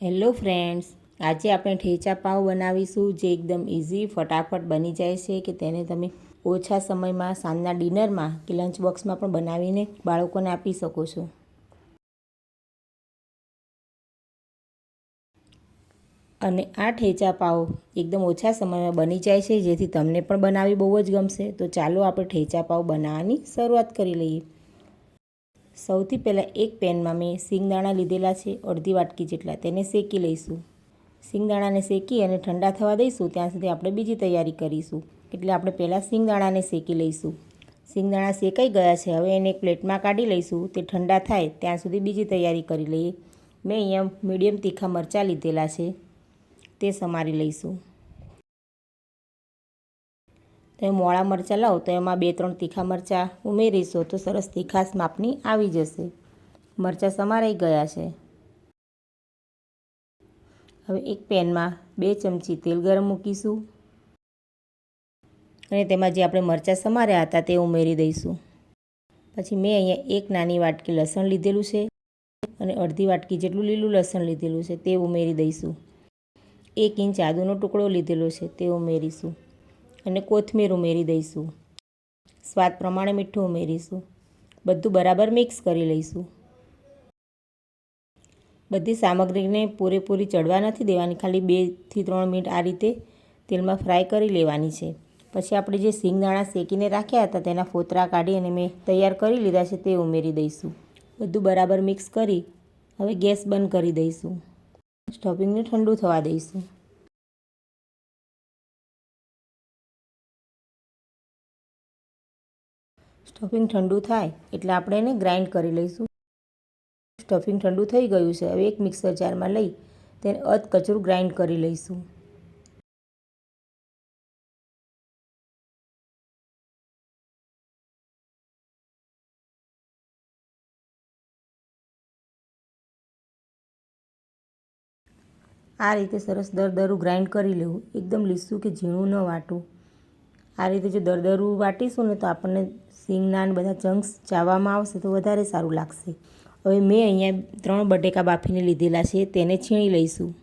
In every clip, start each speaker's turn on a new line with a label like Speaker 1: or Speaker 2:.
Speaker 1: Hello friends, આજે આપણે ઠેચા પાવ બનાવીશું જે એકદમ ઇઝી ફટાફટ બની જાય છે કે તેને તમે ઓછા સમયમાં સાંજના ડિનરમાં કે લંચ બોક્સમાં પણ બનાવીને બાળકોને આપી શકો છો. અને આ ઠેચા પાવ એકદમ ઓછા સમયમાં બની જાય છે, જેથી તમને પણ બનાવી બહુ જ ગમશે. તો ચાલો આપણે ઠેચા પાવ બનાવવાની શરૂઆત કરી લઈએ. સૌથી પહેલાં એક પેનમાં મેં સિંગદાણા લીધેલા છે, અડધી વાટકી જેટલા. તેને શેકી લઈશું. સિંગદાણાને શેકી અને ઠંડા થવા દઈશું, ત્યાં સુધી આપણે બીજી તૈયારી કરીશું. એટલે આપણે પહેલાં સિંગદાણાને શેકી લઈશું. સિંગદાણા શેકાઈ ગયા છે, હવે એને એક પ્લેટમાં કાઢી લઈશું. તે ઠંડા થાય, ત્યાં સુધી બીજી તૈયારી કરી લઈએ. મેં અહીંયા મીડિયમ તીખા મરચાં લીધેલા છે, તે સમારી લઈશું. તમે મોળા મરચાં લાવો તો એમાં બે ત્રણ તીખા મરચાં ઉમેરીશો તો સરસ તીખાશ માપની આવી જશે. મરચાં સમારાઈ ગયા છે. હવે એક પેનમાં બે ચમચી તેલ ગરમ મૂકીશું. અને તેમાં જે આપણે મરચાં સમાર્યા હતા તે ઉમેરી દઈશું. પછી મેં અહીંયા એક નાની વાટકી લસણ લીધેલું છે અને અડધી વાટકી જેટલું લીલું લસણ લીધેલું છે તે ઉમેરી દઈશું. એક ઇંચ આદુનો ટુકડો લીધેલો છે તે ઉમેરીશું. અને કોથમીર ઉમેરી દઈશું. સ્વાદ પ્રમાણે મીઠું ઉમેરીશું. બધું બરાબર મિક્સ કરી લઈશું. બધી સામગ્રીને પૂરેપૂરી ચડવા નથી દેવાની, ખાલી બેથી ત્રણ મિનિટ આ રીતે તેલમાં ફ્રાય કરી લેવાની છે. પછી આપણે જે સિંગદાણા શેકીને રાખ્યા હતા, તેના ફોતરા કાઢી અને મેં તૈયાર કરી લીધા છે તે ઉમેરી દઈશું. બધું બરાબર મિક્સ કરી હવે ગેસ બંધ કરી દઈશું. સ્ટોપિંગને ઠંડુ થવા દઈશું. સ્ટફિંગ ઠંડુ થાય એટલે આપણે એને ગ્રાઇન્ડ કરી લઈશું. સ્ટફિંગ ઠંડુ થઈ ગયું છે, હવે એક મિક્સર જારમાં લઈ તેને અધ કચરું ગ્રાઇન્ડ કરી લઈશું. આ રીતે સરસ દરદરું ગ્રાઇન્ડ કરી લેવું, એકદમ લીસું કે ઝીણું ન વાટવું. આ રીતે જો દરદરું વાટીશું ને તો આપણને સિંગના ને બધા ચંક્સ ચાવવામાં આવશે તો વધારે સારું લાગશે. હવે મેં અહીંયા ત્રણ બટેકા બાફીને લીધેલા છે, તેને છીણી લઈશું.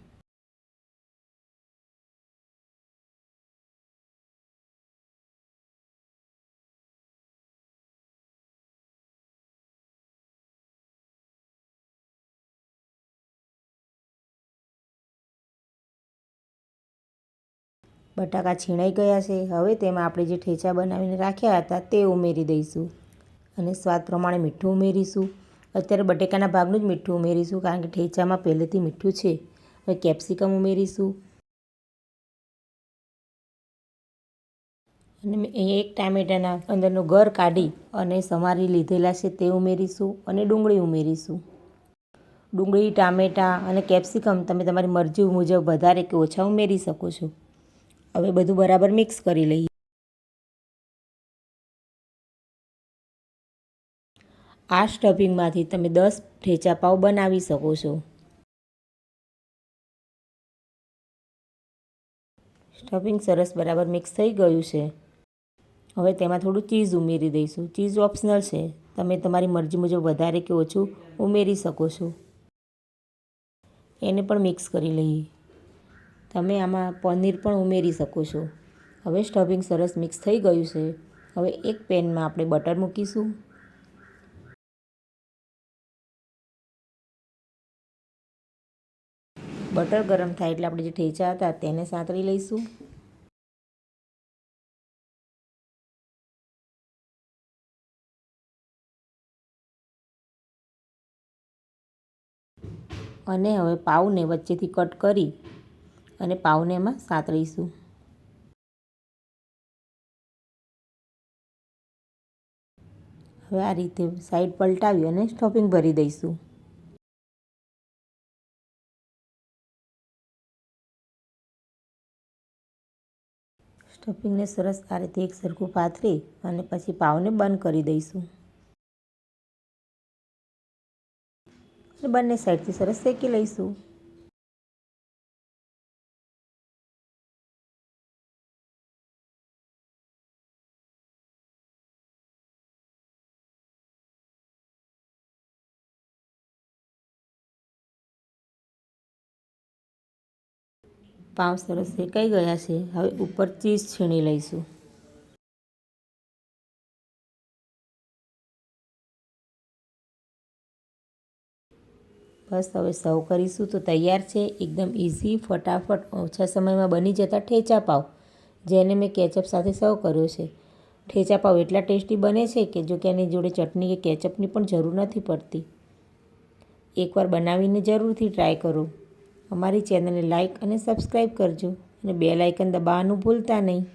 Speaker 1: બટાકા છીણાઈ ગયા છે. હવે તેમાં આપણે જે ઠેચા બનાવીને રાખ્યા હતા તે ઉમેરી દઈશું અને સ્વાદ પ્રમાણે મીઠું ઉમેરીશું. અત્યારે બટેકાના ભાગનું જ મીઠું ઉમેરીશું કારણ કે ઠેચામાં પહેલેથી મીઠું છે. હવે કેપ્સિકમ ઉમેરીશું. અને અહીંયા એક ટામેટાના અંદરનો ઘર કાઢી અને સમારી લીધેલા છે તે ઉમેરીશું અને ડુંગળી ઉમેરીશું. ડુંગળી, ટામેટાં અને કેપ્સિકમ તમે તમારી મરજી મુજબ વધારે કે ઓછા ઉમેરી શકો છો. હવે બધું બરાબર મિક્સ કરી લઈએ. આ સ્ટફિંગમાંથી તમે દસ ઠેચા પાવ બનાવી શકો છો. સ્ટફિંગ સરસ બરાબર મિક્સ થઈ ગયું છે. હવે તેમાં થોડું ચીઝ ઉમેરી દઈશું. ચીઝ ઓપ્શનલ છે. તમે તમારી મરજી મુજબ વધારે કે ઓછું ઉમેરી શકો છો. એને પણ મિક્સ કરી લઈએ. તમે આમાં પનીર પણ ઉમેરી શકો છો. હવે સ્ટફિંગ સરસ મિક્સ થઈ ગયું છે. હવે એક પેનમાં આપણે બટર મૂકીશું. બટર ગરમ થાય એટલે આપણે જે ઠેચા હતા તેને સાંતળી લઈશું. અને હવે પાવને વચ્ચેથી કટ કરી અને પાઉને એમાં સાતળીશું હવે આ રીતે સાઈડ પલટાવી અને સ્ટોપિંગ ભરી દઈશું. સ્ટફિંગને સરસ આ રીતે એક સરખું પાથરી અને પછી પાવને બંધ કરી દઈશું. અને બંને સાઈડથી સરસ શેકી લઈશું. પાઉં સરસ શેકાઈ ગયા છે? હવે ઉપર ચીઝ છીણી લઈશું. બસ હવે સર્વ કરીશું તો તૈયાર છે. એકદમ ઇઝી ફટાફટ ઓછા સમયમાં બની જતા ઠેચા પાવ, જેને મેં કેચઅપ સાથે સર્વ કર્યો છે. ઠેચા પાવ એટલા ટેસ્ટી બને છે કે જો કે એની જોડે ચટણી કે કેચઅપની પણ જરૂર નથી પડતી. એકવાર બનાવીને જરૂરથી ટ્રાય કરો. અમારી ચેનલને લાઇક અને સબસ્ક્રાઈબ કરજો અને બે લાઇકન દબાવવાનું ભૂલતા નહીં.